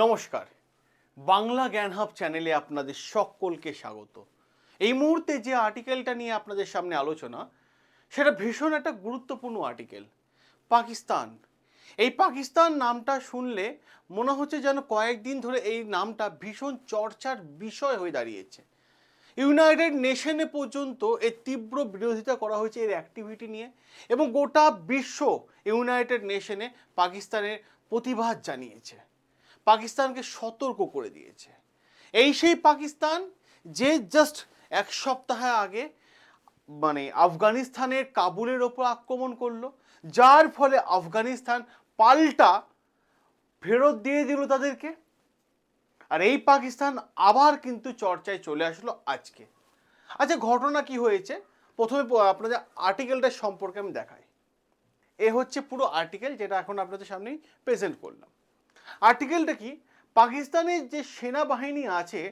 নমস্কার। বাংলা জ্ঞান হাব চ্যানেলে আপনাদের সকলকে স্বাগত। এই মুহূর্তে যে আর্টিকেলটা নিয়ে আপনাদের সামনে আলোচনা, সেটা ভীষণ একটা গুরুত্বপূর্ণ আর্টিকেল। পাকিস্তান। এই পাকিস্তান নামটা শুনলে মনে হচ্ছে যেন কয়েকদিন ধরে এই নামটা ভীষণ চর্চার বিষয় হয়ে দাঁড়িয়েছে। ইউনাইটেড নেশনে পর্যন্ত এর তীব্র বিরোধিতা করা হয়েছে এর অ্যাক্টিভিটি নিয়ে এবং গোটা বিশ্ব ইউনাইটেড নেশনে পাকিস্তানের প্রতিবাদ জানিয়েছে। পাকিস্তানকে সতর্ক করে দিয়েছে। এই সেই পাকিস্তান যে জাস্ট এক সপ্তাহ আগে মানে আফগানিস্তানের কাবুলের ওপর আক্রমণ করল, যার ফলে আফগানিস্তান পাল্টা ফেরত দিয়ে দিল তাদেরকে। আর এই পাকিস্তান আবার কিন্তু চর্চায় চলে আসলো আজকে। আচ্ছা ঘটনা কি হয়েছে? প্রথমে আপনাদের আর্টিকেলটা সম্পর্কে আমি দেখাই। এ হচ্ছে পুরো আর্টিকেল যেটা এখন আপনাদের সামনেই প্রেজেন্ট করলাম। আর্টিকেলটা কি? পাকিস্তানের যে সেনাবাহিনী আছে,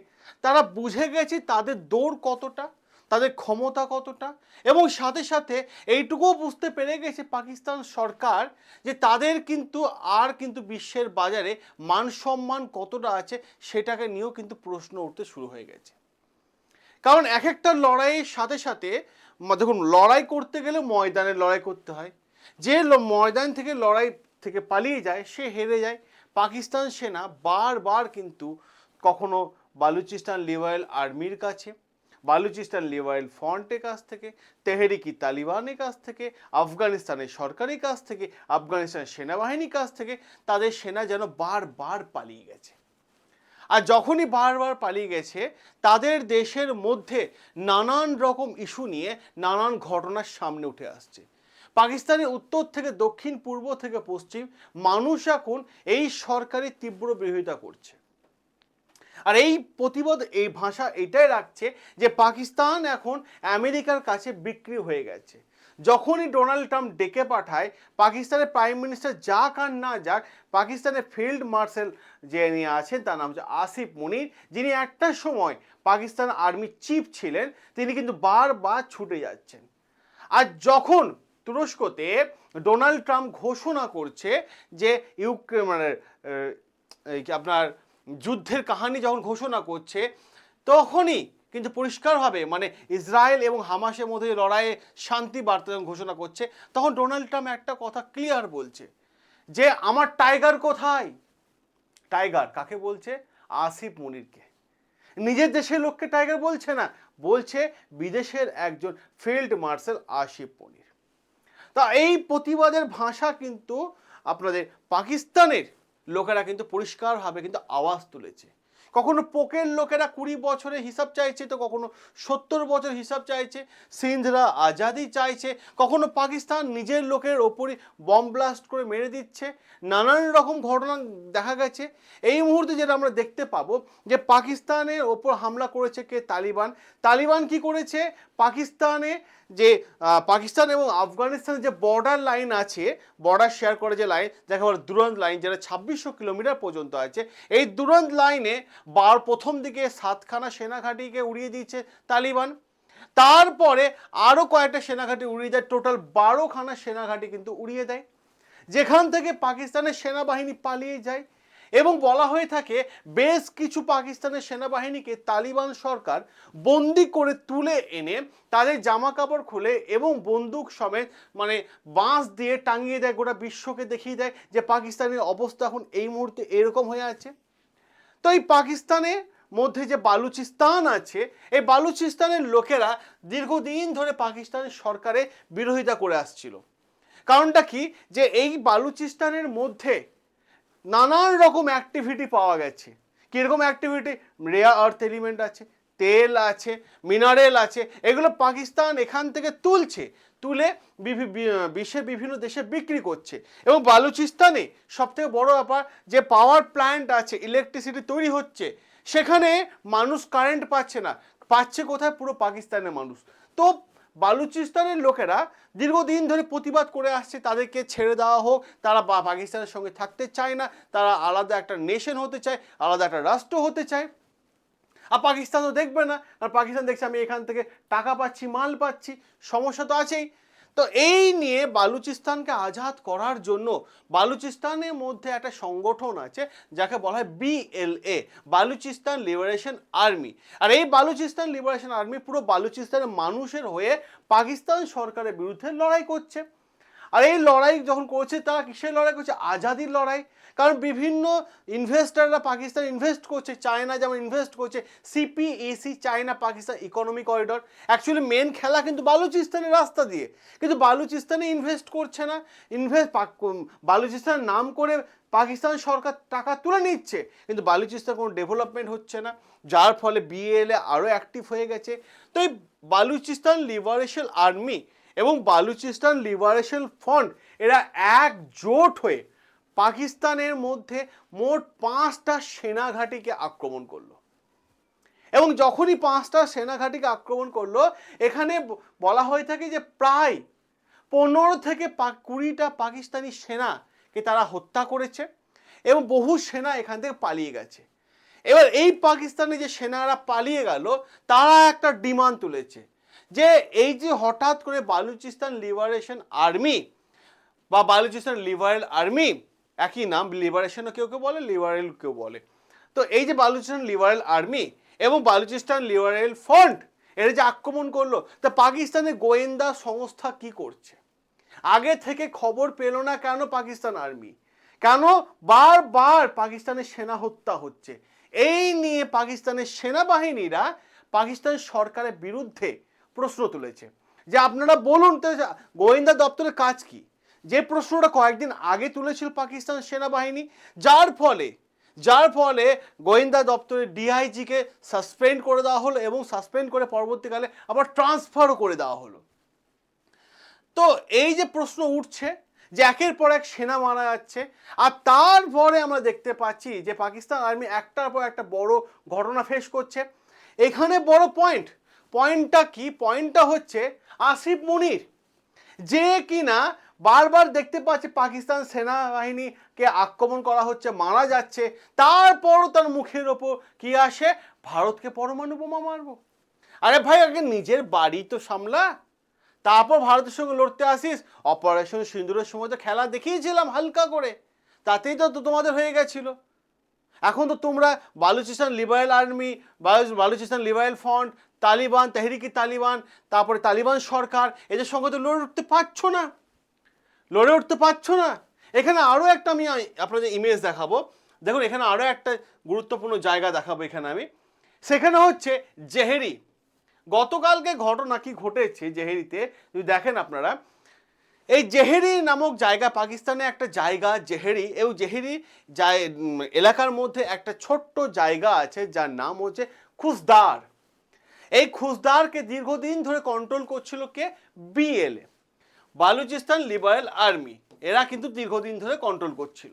তারা বুঝে গেছে তাদের দৌড় কতটা, তাদের ক্ষমতা কতটা, এবং সাথে সাথে এইটুকুও বুঝতে পেরে গেছে পাকিস্তান সরকার যে তাদের কিন্তু আর কিন্তু বিশ্বের বাজারে মান সম্মান কতটা আছে সেটাকে নিয়েও কিন্তু প্রশ্ন উঠতে শুরু হয়ে গেছে। কারণ এক একটা লড়াইয়ের সাথে সাথে দেখুন, লড়াই করতে গেলে ময়দানে লড়াই করতে হয়। যে ময়দান থেকে লড়াই থেকে পালিয়ে যায়, সে হেরে যায়। পাকিস্তান সেনা বারবার কিন্তু কখনো বালুচিস্তান লিবারেল আর্মির কাছে, বালুচিস্তান লিবারেল ফ্রন্টের কাছ থেকে, তেহরিকি তালিবানের কাছ থেকে, আফগানিস্তানের সরকারি কাছ থেকে আফগানিস্তানের সেনাবাহিনীর কাছ থেকে তাদের সেনা যেন বারবার পালিয়ে গেছে। আর যখনই বারবার পালিয়ে গেছে, তাদের দেশের মধ্যে নানান রকম ইস্যু নিয়ে নানান ঘটনার সামনে উঠে আসছে। পাকিস্তানের উত্তর থেকে দক্ষিণ, পূর্ব থেকে পশ্চিম মানুষ এখন এই সরকারের তীব্র বিরোধিতা করছে। আর এই প্রতিবাদ, এই ভাষা এটাই রাখছে যে পাকিস্তান এখন আমেরিকার কাছে বিক্রি হয়ে গেছে। যখনই ডোনাল্ড ট্রাম্প ডেকে পাঠায়, পাকিস্তানের প্রাইম মিনিস্টার যাক আর না যাক, পাকিস্তানের ফিল্ড মার্শাল যে নিয়ে আছেন, তার নাম হচ্ছে আসিফ মুনির, যিনি একটা সময় পাকিস্তান আর্মি চিফ ছিলেন, তিনি কিন্তু বারবার ছুটে যাচ্ছেন। আর যখন তুরস্কতে ডোনাল্ড ট্রাম্প ঘোষণা করছে যে ইউক্রেন মানে আপনার যুদ্ধের কাহিনী যখন ঘোষণা করছে, তখনই কিন্তু পরিষ্কারভাবে মানে ইসরায়েল এবং হামাসের মধ্যে লড়াইয়ে শান্তি বার্তা যখন ঘোষণা করছে, তখন ডোনাল্ড ট্রাম্প একটা কথা ক্লিয়ার বলছে যে, আমার টাইগার কোথায়? টাইগার কাকে বলছে? আসিফ মুনিরকে। নিজের দেশের লোককে টাইগার বলছে না, বলছে বিদেশের একজন ফিল্ড মার্শাল আসিফ মুনির। তা এই প্রতিবাদের ভাষা কিন্তু আপনাদের পাকিস্তানের লোকেরা কিন্তু পরিষ্কারভাবে কিন্তু আওয়াজ তুলেছে। কখনো পোকের লোকেরা কুড়ি বছরের হিসাব চাইছে তো কখনো সত্তর বছর হিসাব চাইছে, সিন্ধরা আজাদি চাইছে, কখনো পাকিস্তান নিজের লোকের ওপরই বম ব্লাস্ট করে মেরে দিচ্ছে, নানান রকম ঘটনা দেখা গেছে। এই মুহূর্তে যেটা আমরা দেখতে পাবো যে পাকিস্তানের ওপর হামলা করেছে কে? তালিবান। তালিবান কি করেছে? পাকিস্তানে যে পাকিস্তান এবং আফগানিস্তানের যে বর্ডার লাইন আছে বর্ডার শেয়ার করে যে লাইন যাকে বলে দুরন্ত লাইন যেটা ছাব্বিশশো কিলোমিটার পর্যন্ত আছে, এই দুরন্ত লাইনে বার প্রথম দিকে সাতখানা সেনাঘাঁটিকে উড়িয়ে দিয়েছে তালিবান। তারপরে আরও কয়েকটা সেনাঘাঁটি উড়িয়ে দেয় টোটাল বারোখানা সেনাঘাঁটি কিন্তু উড়িয়ে দেয়। যেখান থেকে পাকিস্তানের সেনাবাহিনী পালিয়ে যায় এবং বলা হয়ে থাকে, বেশ কিছু পাকিস্তানের সেনাবাহিনীকে তালিবান সরকার বন্দি করে তুলে এনে তাদের জামা কাপড় খুলে এবং বন্দুক সমেত মানে বাঁশ দিয়ে টাঙিয়ে দেয়, গোটা বিশ্বকে দেখিয়ে দেয় যে পাকিস্তানের অবস্থা এখন এই মুহূর্তে এরকম হয়ে আছে। তো এই পাকিস্তানের মধ্যে যে বালুচিস্তান আছে, এই বালুচিস্তানের লোকেরা দীর্ঘদিন ধরে পাকিস্তানের সরকারে বিরোধিতা করে আসছিল। কারণটা কি? যে এই বালুচিস্তানের মধ্যে নানান রকম অ্যাক্টিভিটি পাওয়া গেছে। কীরকম অ্যাক্টিভিটি রেয়ার আর্থ এলিমেন্ট আছে, তেল আছে মিনারেল আছে, এগুলো পাকিস্তান এখান থেকে তুলছে, তুলে বিশ্বের বিভিন্ন দেশে বিক্রি করছে। এবং বালুচিস্তানে সবথেকে বড় ব্যাপার, যে পাওয়ার প্ল্যান্ট আছে ইলেকট্রিসিটি তৈরি হচ্ছে, সেখানে মানুষ কারেন্ট পাচ্ছে না। পাচ্ছে কোথায়? পুরো পাকিস্তানের মানুষ। তো বালুচিস্তানের লোকেরা দীর্ঘদিন ধরে প্রতিবাদ করে আসছে, তাদেরকে ছেড়ে দেওয়া হোক। তারা বা- পাকিস্তানের সঙ্গে থাকতে চায় না। তারা আলাদা একটা নেশন হতে চায়, আলাদা একটা রাষ্ট্র হতে চায়। আর পাকিস্তান তো দেখবে না। আর পাকিস্তান দেখছে আমি এখান থেকে টাকা পাচ্ছি, মাল পাচ্ছি। সমস্যা তো আছেই। তো এই নিয়ে বালুচিস্তানকে আজাদ করার জন্য বালুচিস্তানের মধ্যে একটা সংগঠন আছে, যাকে বলা হয় বিএলএ বালুচিস্তান লিবারেশন আর্মি। আর এই বালুচিস্তান লিবারেশন আর্মি পুরো বালুচিস্তানের মানুষের হয়ে পাকিস্তান সরকারের বিরুদ্ধে লড়াই করছে। আর এই লড়াই যখন করছে তারা কিসের লড়াই করছে? আজাদির লড়াই। কারণ বিভিন্ন ইনভেস্টাররা পাকিস্তান ইনভেস্ট করছে চায়না যেমন ইনভেস্ট করছে CPEC China Pakistan economy corridor actually main খেলা কিন্তু বালুচিস্তানের রাস্তা দিয়ে। কিন্তু বালুচিস্তানে ইনভেস্ট করছে না। ইনভেস্ট বালুচিস্তানের নাম করে পাকিস্তান সরকার টাকা তুলে নিচ্ছে। কিন্তু বালুচিস্তান কোনো ডেভেলপমেন্ট হচ্ছে না। যার ফলে বিএলএ আরও অ্যাক্টিভ হয়ে গেছে। তো এই বালুচিস্তান লিবারেশন আর্মি এবং বালুচিস্তান লিবারেশন ফ্রন্ট এরা একজোট হয়ে পাকিস্তানের মধ্যে মোট পাঁচটা সেনাঘাঁটিকে আক্রমণ করল। এবং যখনই পাঁচটা সেনাঘাঁটিকে আক্রমণ করল, এখানে বলা হয়ে থাকে যে প্রায় পনেরো থেকে কুড়িটা পাকিস্তানি সেনাকে তারা হত্যা করেছে এবং বহু সেনা এখান থেকে পালিয়ে গেছে। এবার এই পাকিস্তানে যে সেনারা পালিয়ে গেল, তারা একটা ডিমান্ড তুলেছে। যে এই যে হঠাৎ করে বালুচিস্তান লিবারেশন আর্মি বা বালুচিস্তান লিবারেল আর্মি, একই নাম, লিবারেশনও কেউ কেউ বলে, লিবারেল কেউ বলে। তো এই যে বালুচিস্তান লিবারেল আর্মি এবং বালুচিস্তান লিবারেল ফ্রন্ট, এরা যে আক্রমণ করল, তা পাকিস্তানের গোয়েন্দা সংস্থা কি করছে? আগে থেকে খবর পেল না কেন পাকিস্তান আর্মি? কেন বারবার পাকিস্তানের সেনা হত্যা হচ্ছে? এই নিয়ে পাকিস্তানের সেনাবাহিনীরা পাকিস্তান সরকারের বিরুদ্ধে প্রশ্ন তুলেছে। যে আপনারা বলুন তো গোয়েন্দা দপ্তরের কাজ কি? যে প্রশ্নটা কয়েকদিন আগে তুলেছিল পাকিস্তান সেনাবাহিনী, যার ফলে যার ফলে গোয়েন্দা দপ্তরের ডিআইজিকে সাসপেন্ড করে দেওয়া হলো এবং সাসপেন্ড করে পরবর্তীকালে আবার ট্রান্সফারও করে দেওয়া হলো। তো এই যে প্রশ্ন উঠছে যে একের পর এক সেনা মারা যাচ্ছে, আর তারপরে আমরা দেখতে পাচ্ছি যে পাকিস্তান আর্মি একটার পর একটা বড় ঘটনা ফেস করছে। এখানে বড় পয়েন্ট পয়েন্টটা কি? পয়েন্টটা হচ্ছে আসিফ মনির। যে কিনা বারবার দেখতে পাচ্ছে পাকিস্তান সেনাবাহিনীকে আক্রমণ করা হচ্ছে, মারা যাচ্ছে, তারপরও তার মুখের ওপর কি আসে? ভারতকে পরমাণু বোমা মারবো। আরে ভাই, আগে নিজের বাড়ি তো সামলা। তারপর ভারতের সঙ্গে লড়তে আসিস। অপারেশন সিন্দুরের সময় তো খেলা দেখিয়েছিলাম হালকা করে। তাতেই তো তোমাদের হয়ে গেছিল। এখন তো তোমরা বালুচিস্তান লিবারেল আর্মি বালু- Balochistan liberal front Taliban, Tehrik Taliban, তারপরে তালিবান সরকার, এদের সঙ্গে তো লড়ে উঠতে পারছ না। লড়ে উঠতে পারছ না। এখানে আরও একটা আমি আপনাদের ইমেজ দেখাবো। দেখুন, এখানে আরও একটা গুরুত্বপূর্ণ জায়গা দেখাবো এখানে আমি। সেখানে হচ্ছে জেহেরি। গতকালকে ঘটনা কি ঘটেছে জেহেরিতে? যদি দেখেন আপনারা। এই জেহেরি নামক জায়গা পাকিস্তানে একটা জায়গা, জেহেরি। এবং জেহেরি জায়- এলাকার মধ্যে একটা ছোট্ট জায়গা আছে যার নাম হচ্ছে খুসদার এই খুসদারকে দীর্ঘদিন ধরে কন্ট্রোল করছিল কে? বিএলএ বালুচিস্তান লিবারেল আর্মি এরা কিন্তু দীর্ঘদিন ধরে কন্ট্রোল করছিল।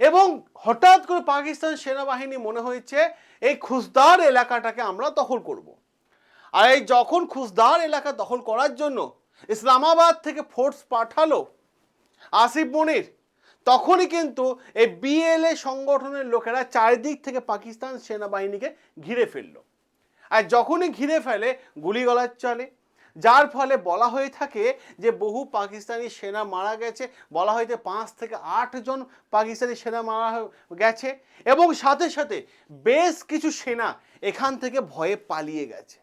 এবং হঠাৎ করে পাকিস্তান সেনাবাহিনী মনে হয়েছে, এই খুসদার এলাকাটাকে আমরা দখল করব। আর এই যখন খুসদার এলাকা দখল করার জন্য ইসলামাবাদ থেকে ফোর্স পাঠালো আসিফ মনির, তখনই কিন্তু এই বিএলএ সংগঠনের লোকেরা চারিদিক থেকে পাকিস্তান সেনাবাহিনীকে ঘিরে ফেলল। আর যখনই ঘিরে ফেলে, গুলি গুলিগলার চলে। যার ফলে বলা হয়ে থাকে যে, বহু পাকিস্তানি সেনা মারা গেছে। বলা হয়েছে পাঁচ থেকে আট জন পাকিস্তানি সেনা মারা গেছে। এবং সাথে সাথে বেশ কিছু সেনা এখান থেকে ভয়ে পালিয়ে গেছে।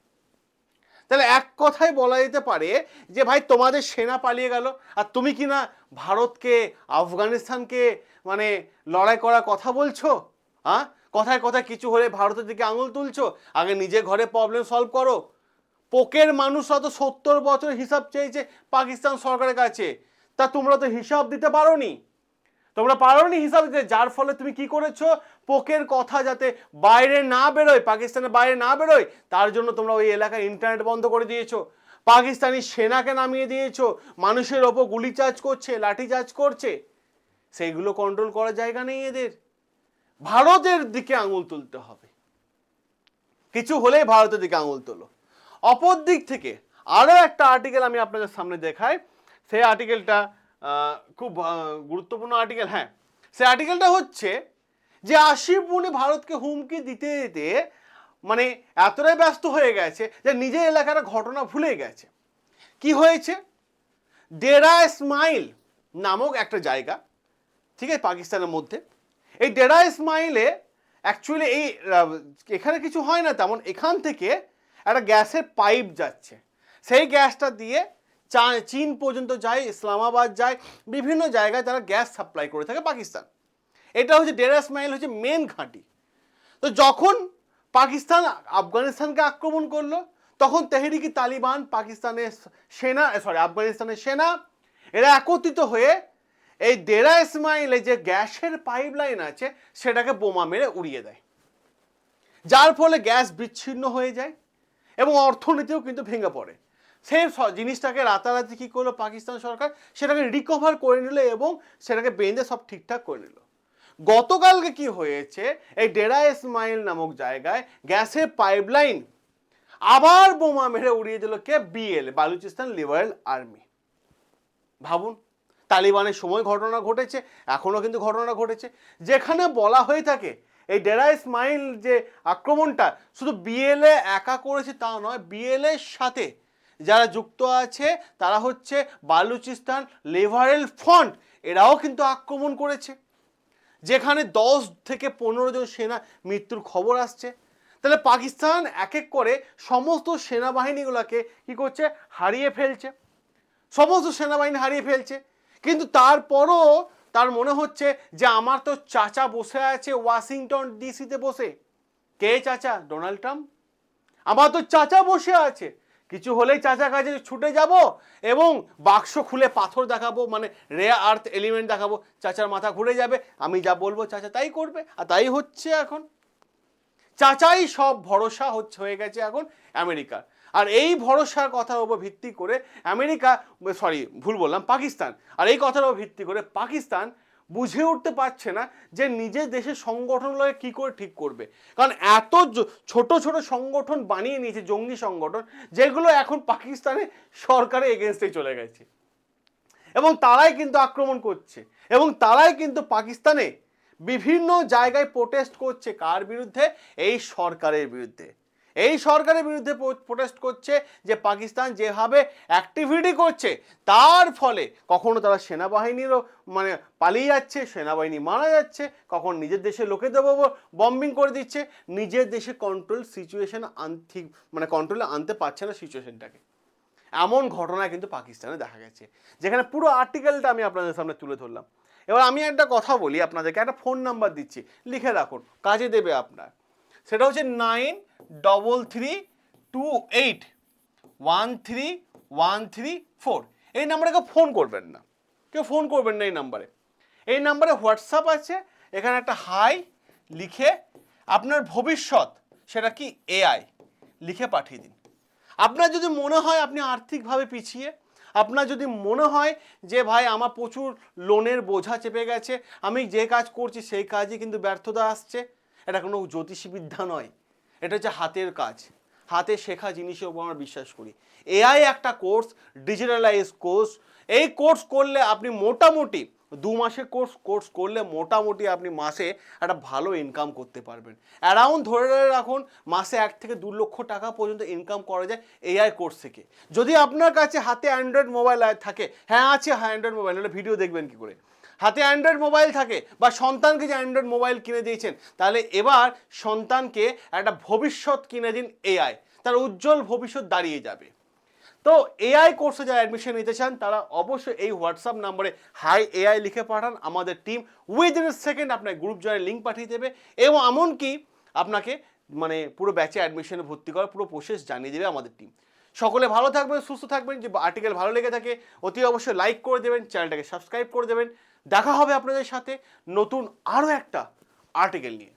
তাহলে এক কথায় বলা যেতে পারে যে, ভাই, তোমাদের সেনা পালিয়ে গেল। আর তুমি কি না ভারতকে, আফগানিস্তানকে মানে লড়াই করার কথা বলছো? হ্যাঁ কথায় কথায় কিছু হলে ভারতের দিকে আঙুল তুলছো, আগে নিজে ঘরে প্রবলেম সলভ করো। পোকের মানুষরা তো সত্তর বছর হিসাব চেয়েছে পাকিস্তান সরকারের কাছে, তা তোমরা তো হিসাব দিতে পারো নি তোমরা পারোনি হিসাব দিতে, যার ফলে তুমি কি করেছ? পোকের কথা যাতে বাইরে না বেরোয়, পাকিস্তানের বাইরে না বেরোয়, তার জন্য তোমরা ওই এলাকায় ইন্টারনেট বন্ধ করে দিয়েছ। পাকিস্তানি সেনাকে নামিয়ে দিয়েছ, মানুষের ওপর গুলি চার্জ করছে, লাঠি চার্জ করছে। সেইগুলো কন্ট্রোল করার জায়গা নেই এদের। ভারতের দিকে আঙুল তুলতে হবে। কিছু হলেই ভারতের দিকে আঙুল তোলো। অপর দিক থেকে আরও একটা আর্টিকেল আমি আপনাদের সামনে দেখাই। সেই আর্টিকেলটা খুব গুরুত্বপূর্ণ আর্টিকেল হ্যাঁ। সেই আর্টিকেলটা হচ্ছে যে আসিফ মুনি ভারতকে হুমকি দিতে দিতে মানে এতটাই ব্যস্ত হয়ে গেছে যে নিজের এলাকার ঘটনা ভুলে গেছে। কি হয়েছে? ডেরা স্মাইল নামক একটা জায়গা, ঠিক আছে, পাকিস্তানের মধ্যে। এই ডেরা ইসমাইলে অ্যাকচুয়ালি এই এখানে কিছু হয় না তেমন, এখান থেকে একটা গ্যাসের পাইপ যাচ্ছে। সেই গ্যাসটা দিয়ে চা- চীন পর্যন্ত যায়, ইসলামাবাদ যায়, বিভিন্ন জায়গায় তারা গ্যাস সাপ্লাই করে থাকে পাকিস্তান। এটা হচ্ছে ডেরা ইসমাইল হচ্ছে মেন ঘাঁটি। তো যখন পাকিস্তান আফগানিস্তানকে আক্রমণ করল, তখন তেহরিকি তালিবান পাকিস্তানের সেনা সরি আফগানিস্তানের সেনা এরা একত্রিত হয়ে এই ডেরা ইসমাইলে যে গ্যাসের পাইপলাইন আছে, সেটাকে বোমা মেরে উড়িয়ে দেয়। যার ফলে গ্যাস বিচ্ছিন্ন হয়ে যায় এবং অর্থনীতিও কিন্তু ভেঙে পড়ে। সেই জিনিসটাকে রাতারাতি কী করল পাকিস্তান সরকার? সেটাকে রিকভার করে নিল এবং সেটাকে বেঁধে সব ঠিকঠাক করে নিল। গতকালকে কি হয়েছে? এই ডেরা ইসমাইল নামক জায়গায় গ্যাসের পাইপলাইন আবার বোমা মেরে উড়িয়ে দিল কে? BL Balochistan liberal army. ভাবুন তালিবানের সময় ঘটনা ঘটেছে, এখনও কিন্তু ঘটনা ঘটেছে। যেখানে বলা হয়ে থাকে, এই ডেরা ইসমাইল যে আক্রমণটা, শুধু বিএলএ একা করেছে তা নয় বিএলএর সাথে যারা যুক্ত আছে, তারা হচ্ছে বালুচিস্তান লেভারেল ফ্রন্ট, এরাও কিন্তু আক্রমণ করেছে। যেখানে দশ থেকে পনেরো জন সেনা মৃত্যুর খবর আসছে। তাহলে পাকিস্তান এক এক করে সমস্ত সেনাবাহিনীগুলোকে কি করছে? হারিয়ে ফেলছে। সমস্ত সেনাবাহিনী হারিয়ে ফেলছে। কিন্তু তারপরও তার মনে হচ্ছে যে আমার তো চাচা বসে আছে ওয়াশিংটন ডিসিতে বসে। কে চাচা? Donald Trump? আমার তো চাচা বসে আছে। কিছু হলেই চাচা কাছে ছুটে যাব এবং বাক্স খুলে পাথর দেখাবো মানে রে আর্থ এলিমেন্ট দেখাবো। চাচার মাথা ঘুরে যাবে। আমি যা বলব চাচা তাই করবে, আর তাই হচ্ছে এখন। চাচাই সব ভরসা হচ্ছে, হয়ে গেছে এখন আমেরিকার। আর এই ভরসার কথার উপর ভিত্তি করে আমেরিকা সরি ভুল বললাম, পাকিস্তান। আর এই কথার উপর ভিত্তি করে পাকিস্তান বুঝে উঠতে পারছে না যে নিজের দেশের সংগঠনগুলোকে কী করে ঠিক করবে। কারণ এত ছোট ছোট সংগঠন বানিয়ে নিয়েছে, জঙ্গি সংগঠন, যেগুলো এখন পাকিস্তানে সরকারের এগেনস্টে চলে গেছে। এবং তারাই কিন্তু আক্রমণ করছে। এবং তারাই কিন্তু পাকিস্তানে বিভিন্ন জায়গায় প্রোটেস্ট করছে। কার বিরুদ্ধে? এই সরকারের বিরুদ্ধে। এই সরকারের বিরুদ্ধে প্রোটেস্ট করছে যে পাকিস্তান যেভাবে অ্যাক্টিভিটি করছে, তার ফলে কখনো তারা সেনাবাহিনীরও মানে পালিয়ে যাচ্ছে, সেনাবাহিনী মারা যাচ্ছে, কখন নিজের দেশের লোকেদের বম্বিং করে দিচ্ছে, নিজের দেশে কন্ট্রোল সিচুয়েশন আনঠিক মানে কন্ট্রোলে আনতে পারছে না সিচুয়েশনটাকে এমন ঘটনা কিন্তু পাকিস্তানে দেখা গেছে, যেখানে পুরো আর্টিকেলটা আমি আপনাদের সামনে তুলে ধরলাম। এবার আমি একটা কথা বলি আপনাদেরকে, একটা ফোন নাম্বার দিচ্ছি, লিখে রাখুন, কাজে দেবে আপনার। সেটা হচ্ছে nine double three two eight, one three one three four. এই নাম্বারে কেউ ফোন করবেন না। কেউ ফোন করবেন না এই নাম্বারে। এই নাম্বারে হোয়াটসঅ্যাপ আছে, এখানে একটা হাই লিখে আপনার ভবিষ্যৎ, সেটা কি এআই, লিখে পাঠিয়ে দিন। আপনার যদি মনে হয় আপনি আর্থিকভাবে পিছিয়ে, আপনার যদি মনে হয় যে ভাই আমার প্রচুর লোনের বোঝা চেপে গেছে, আমি যে কাজ করছি সেই কাজে কিন্তু ব্যর্থতা আসছে এটা কোনো জ্যোতিষী বিদ্যা নয়। এটা হচ্ছে হাতের কাজ। হাতে শেখা জিনিসের উপর আমরা বিশ্বাস করি। এআই একটা কোর্স ডিজিটালাইজ কোর্স। এই কোর্স করলে আপনি মোটামুটি দু মাসের কোর্স কোর্স করলে মোটামুটি আপনি মাসে একটা ভালো ইনকাম করতে পারবেন। অ্যারাউন্ড ধরে রাখুন, মাসে এক থেকে দু লক্ষ টাকা পর্যন্ত ইনকাম করা যায় এআই কোর্স থেকে। যদি আপনার কাছে হাতে অ্যান্ড্রয়েড মোবাইল থাকে হ্যাঁ আছে হ্যাঁ অ্যান্ড্রয়েড মোবাইল নাহলে ভিডিও দেখবেন কি করে? হাতে অ্যান্ড্রয়েড মোবাইল থাকে বা সন্তানকে যে অ্যান্ড্রয়েড মোবাইল কিনে দিয়েছেন, তাহলে এবার সন্তানকে একটা ভবিষ্যৎ কিনে দিন এআই তার উজ্জ্বল ভবিষ্যৎ দাঁড়িয়ে যাবে। তো এআই কোর্সে যারা অ্যাডমিশন নিতে চান, তারা অবশ্যই এই হোয়াটসঅ্যাপ নম্বরে হাই এআই লিখে পাঠান, আমাদের টিম উইদিন এ সেকেন্ড আপনার গ্রুপ জয়ের লিঙ্ক পাঠিয়ে দেবে এবং এমনকি আপনাকে মানে পুরো ব্যাচে অ্যাডমিশনে ভর্তি করার পুরো প্রসেস জানিয়ে দেবে আমাদের টিম সকলে ভালো থাকবেন, সুস্থ থাকবেন যে আর্টিকেল ভালো লেগে থাকে, অতি অবশ্যই লাইক করে দেবেন চ্যানেলটাকে সাবস্ক্রাইব করে দেবেন। দেখা হবে আপনাদের সাথে নতুন আরও একটা আর্টিকেল নিয়ে।